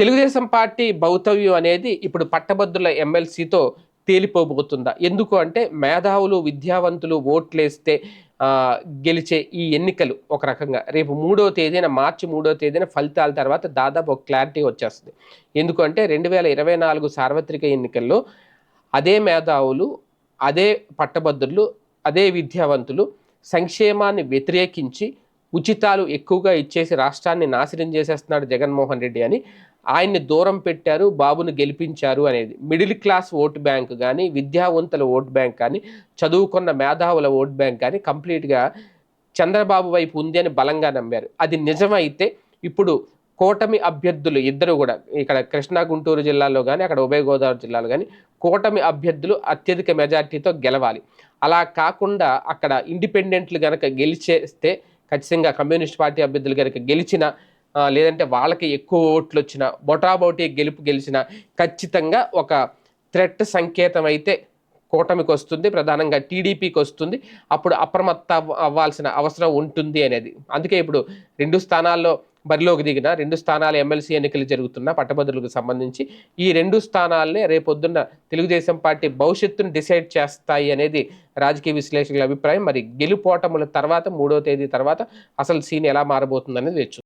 Telugu Desam party భౌతవ్యం అనేది ఇప్పుడు పట్టభద్రుల ఎమ్మెల్సీతో తేలిపోబోతుందా? ఎందుకు అంటే మేధావులు విద్యావంతులు ఓట్లేస్తే గెలిచే ఈ ఎన్నికలు ఒక రకంగా. రేపు మూడో తేదీన మార్చి మూడో తేదీన ఫలితాల తర్వాత దాదాపు ఒక క్లారిటీ వచ్చేస్తుంది. ఎందుకంటే రెండు వేల ఇరవై నాలుగు సార్వత్రిక ఎన్నికల్లో అదే మేధావులు అదే పట్టభద్రులు అదే విద్యావంతులు సంక్షేమాన్ని వ్యతిరేకించి ఉచితాలు ఎక్కువగా ఇచ్చేసి రాష్ట్రాన్ని నాశనం చేసేస్తున్నాడు జగన్మోహన్ రెడ్డి అని ఆయన్ని దూరం పెట్టారు బాబును గెలిపించారు అనేది. మిడిల్ క్లాస్ ఓట్ బ్యాంక్ కానీ విద్యావంతుల ఓట్ బ్యాంక్ కానీ చదువుకున్న మేధావుల ఓట్ బ్యాంక్ కానీ కంప్లీట్గా చంద్రబాబు వైపు ఉంది అని బలంగా నమ్మారు. అది నిజమైతే ఇప్పుడు కూటమి అభ్యర్థులు ఇద్దరు కూడా ఇక్కడ కృష్ణా గుంటూరు జిల్లాలో కానీ అక్కడ ఉభయ గోదావరి జిల్లాలో కానీ కూటమి అభ్యర్థులు అత్యధిక మెజార్టీతో గెలవాలి. అలా కాకుండా అక్కడ ఇండిపెండెంట్లు కనుక గెలిచేస్తే ఖచ్చితంగా కమ్యూనిస్ట్ పార్టీ అభ్యర్థులు కనుక గెలిచిన లేదంటే వాళ్ళకి ఎక్కువ ఓట్లు వచ్చిన బొటాబోటీ గెలుపు గెలిచిన ఖచ్చితంగా ఒక థ్రెట్ సంకేతం అయితే కూటమికి వస్తుంది ప్రధానంగా టీడీపీకి వస్తుంది అప్పుడు అప్రమత్త అవ్వాల్సిన అవసరం ఉంటుంది అనేది. అందుకే ఇప్పుడు రెండు స్థానాల్లో బరిలోకి దిగిన రెండు స్థానాల ఎమ్మెల్సీ ఎన్నికలు జరుగుతున్న పట్టభద్రులకు సంబంధించి ఈ రెండు స్థానాలనే రేపొద్దున్న తెలుగుదేశం పార్టీ భవిష్యత్తును డిసైడ్ చేస్తాయి అనేది రాజకీయ విశ్లేషకుల అభిప్రాయం. మరి గెలుపోటముల తర్వాత మూడో తేదీ తర్వాత అసలు సీన్ ఎలా మారబోతుందనేది వేచు